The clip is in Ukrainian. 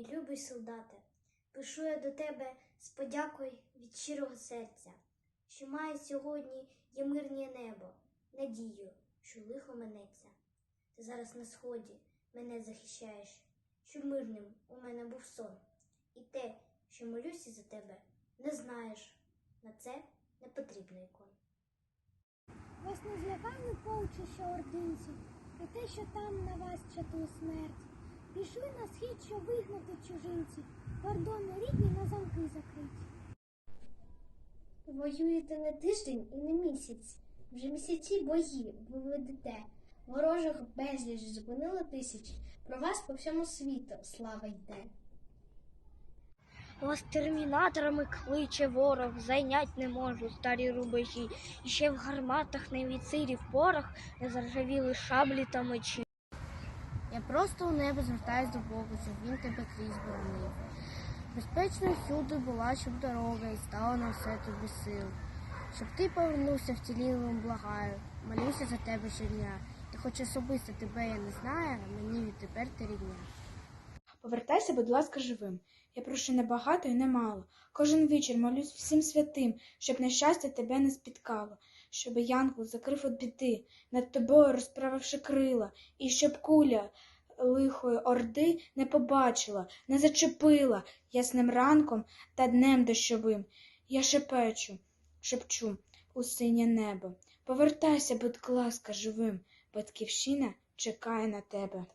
Мій любий солдате, пишу я до тебе з подякою від щирого серця, що має сьогодні є мирне небо, надію, що лихо минеться. Ти зараз на сході мене захищаєш, щоб мирним у мене був сон. І те, що молюся за тебе, не знаєш. На це не потрібно ікон. Вас не злякали полчища ординців, і те, що там на вас чатує смерть. Пішли на схід, щоб вигнати чужинців, кордони рідні на замки закриті. Воюєте не тиждень і не місяць. Вже місяці бої ви ведете. Ворожих безліч зупинило тисячі. Про вас по всьому світу слава йде. Вас термінаторами кличе ворог, зайнять не можу старі рубежі. І ще в гарматах не відсирів порох, не заржавіли шаблі та мечі. Просто у небо звертаюсь до Бога, щоб він тебе крізь боронив. Безпечно всюди була, щоб дорога і стала на все тобі сил. Щоб ти повернувся вцілілим, благаю, молюся за тебе щодня. І хоч особисто тебе я не знаю, мені відтепер ти рідня. Повертайся, будь ласка, живим. Я прошу не багато і не мало. Кожен вечір молюсь всім святим, щоб нещастя тебе не спіткало, щоб янгол закрив від біди, над тобою розправивши крила, і щоб куля лихої орди не побачила, не зачепила ясним ранком та днем дощовим. Я шепечу, шепчу у синє небо. Повертайся, будь ласка, живим. Батьківщина чекає на тебе.